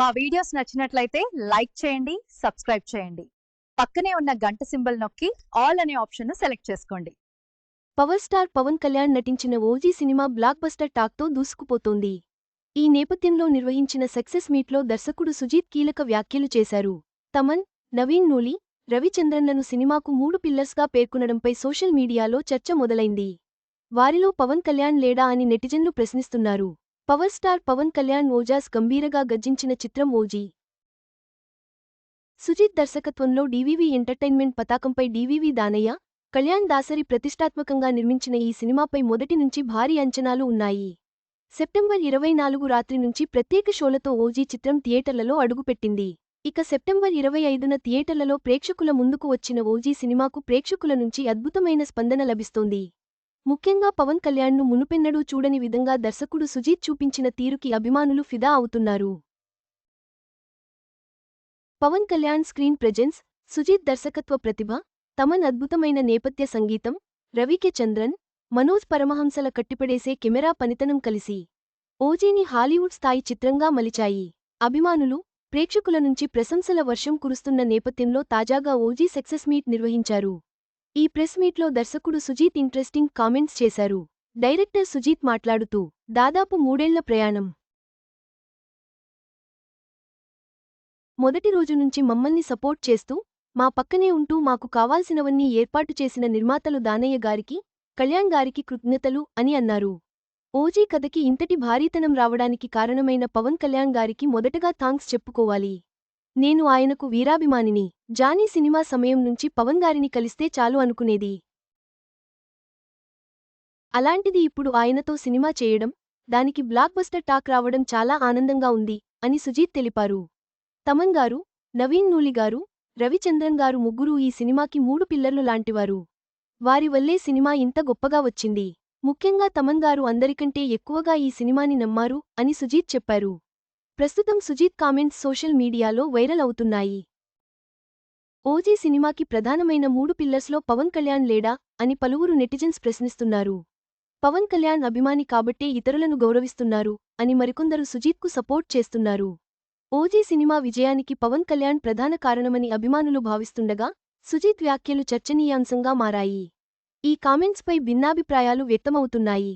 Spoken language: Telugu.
మా వీడియోస్ నచ్చినట్లయితే లైక్ చేయండి సబ్స్క్రైబ్ చేయండి. పక్కనే ఉన్న గంట సింబల్ నొక్కి ఆల్ అనే ఆప్షన్ను సెలెక్ట్ చేసుకోండి. పవర్ స్టార్ పవన్ కళ్యాణ్ నటించిన ఓజీ సినిమా బ్లాక్ బస్టర్ టాక్తో దూసుకుపోతోంది. ఈ నేపథ్యంలో నిర్వహించిన సక్సెస్ మీట్లో దర్శకుడు సుజీత్ కీలక వ్యాఖ్యలు చేశారు. తమన్ నవీన్ నూలి రవిచంద్రన్లను సినిమాకు మూడు పిల్లర్స్గా పేర్కొనడంపై సోషల్ మీడియాలో చర్చ మొదలైంది. వారిలో పవన్ కళ్యాణ్ లేడా అని నెటిజన్లు ప్రశ్నిస్తున్నారు. పవర్ స్టార్ పవన్ కళ్యాణ్ ఓజాస్ గంభీరగా గర్జించిన చిత్రం ఓజీ. సుజిత్ దర్శకత్వంలో డీవీవీ ఎంటర్టైన్మెంట్ పతాకంపై డీవీవీ దానయ్య కళ్యాణ్ దాసరి ప్రతిష్టాత్మకంగా నిర్మించిన ఈ సినిమాపై మొదటి నుంచి భారీ అంచనాలు ఉన్నాయి. సెప్టెంబర్ ఇరవై నాలుగు రాత్రి నుంచి ప్రత్యేక షోలతో ఓజీ చిత్రం థియేటర్లలో అడుగుపెట్టింది. ఇక సెప్టెంబర్ ఇరవై ఐదున థియేటర్లలో ప్రేక్షకుల ముందుకు వచ్చిన ఓజీ సినిమాకు ప్రేక్షకుల నుంచి అద్భుతమైన స్పందన లభిస్తోంది. ముఖ్యంగా పవన్ కళ్యాణ్ను మునుపెన్నడూ చూడని విధంగా దర్శకుడు సుజీత్ చూపించిన తీరుకి అభిమానులు ఫిదా అవుతున్నారు. పవన్ కళ్యాణ్ స్క్రీన్ ప్రెజెన్స్ సుజీత్ దర్శకత్వ ప్రతిభ తమన్ అద్భుతమైన నేపథ్య సంగీతం రవికె చంద్రన్ మనోజ్ పరమహంసల కట్టిపడేసే కెమెరా పనితనం కలిసి ఓజీని హాలీవుడ్ స్థాయి చిత్రంగా మలిచాయి. అభిమానులు ప్రేక్షకుల నుంచి ప్రశంసల వర్షం కురుస్తున్న నేపథ్యంలో తాజాగా ఓజీ సక్సెస్ మీట్ నిర్వహించారు. ఈ ప్రెస్ మీట్లో దర్శకుడు సుజీత్ ఇంట్రెస్టింగ్ కామెంట్స్ చేశారు. డైరెక్టర్ సుజీత్ మాట్లాడుతూ దాదాపు మూడేళ్ళ ప్రయాణం. మొదటి రోజు నుంచి మమ్మల్ని సపోర్ట్ చేస్తూ మా పక్కనే ఉంటూ మాకు కావాల్సినవన్నీ ఏర్పాటు చేసిన నిర్మాతలు దానయ్య గారికి కళ్యాణ్ గారికి కృతజ్ఞతలు అని అన్నారు. ఓజీ కథకి ఇంతటి భారీతనం రావడానికి కారణమైన పవన్ కళ్యాణ్ గారికి మొదటగా థాంక్స్ చెప్పుకోవాలి. నేను ఆయనకు వీరాభిమానిని. జానీ సినిమా సమయం నుంచి పవన్ గారిని కలిస్తే చాలు అనుకునేది. అలాంటిది ఇప్పుడు ఆయనతో సినిమా చేయడం దానికి బ్లాక్ బస్టర్ టాక్ రావడం చాలా ఆనందంగా ఉంది అని సుజీత్ తెలిపారు. తమన్ గారు నవీన్ నూలి గారు రవిచంద్రన్ గారు ముగ్గురూ ఈ సినిమాకి మూడు పిల్లర్లు లాంటివారు. వారి వల్లే సినిమా ఇంత గొప్పగా వచ్చింది. ముఖ్యంగా తమన్ గారు అందరికంటే ఎక్కువగా ఈ సినిమాని నమ్మారు అని సుజీత్ చెప్పారు. ప్రస్తుతం సుజీత్ కామెంట్స్ సోషల్ మీడియాలో వైరల్ అవుతున్నాయి. ఓజీ సినిమాకి ప్రధానమైన మూడు పిల్లర్స్లో పవన్ కళ్యాణ్ లేడా అని పలువురు నెటిజన్స్ ప్రశ్నిస్తున్నారు. పవన్ కళ్యాణ్ అభిమాని కాబట్టే ఇతరులను గౌరవిస్తున్నారు అని మరికొందరు సుజీత్కు సపోర్ట్ చేస్తున్నారు. ఓజీ సినిమా విజయానికి పవన్ కళ్యాణ్ ప్రధాన కారణమని అభిమానులు భావిస్తుండగా సుజీత్ వ్యాఖ్యలు చర్చనీయాంశంగా మారాయి. ఈ కామెంట్స్పై భిన్నాభిప్రాయాలు వ్యక్తమవుతున్నాయి.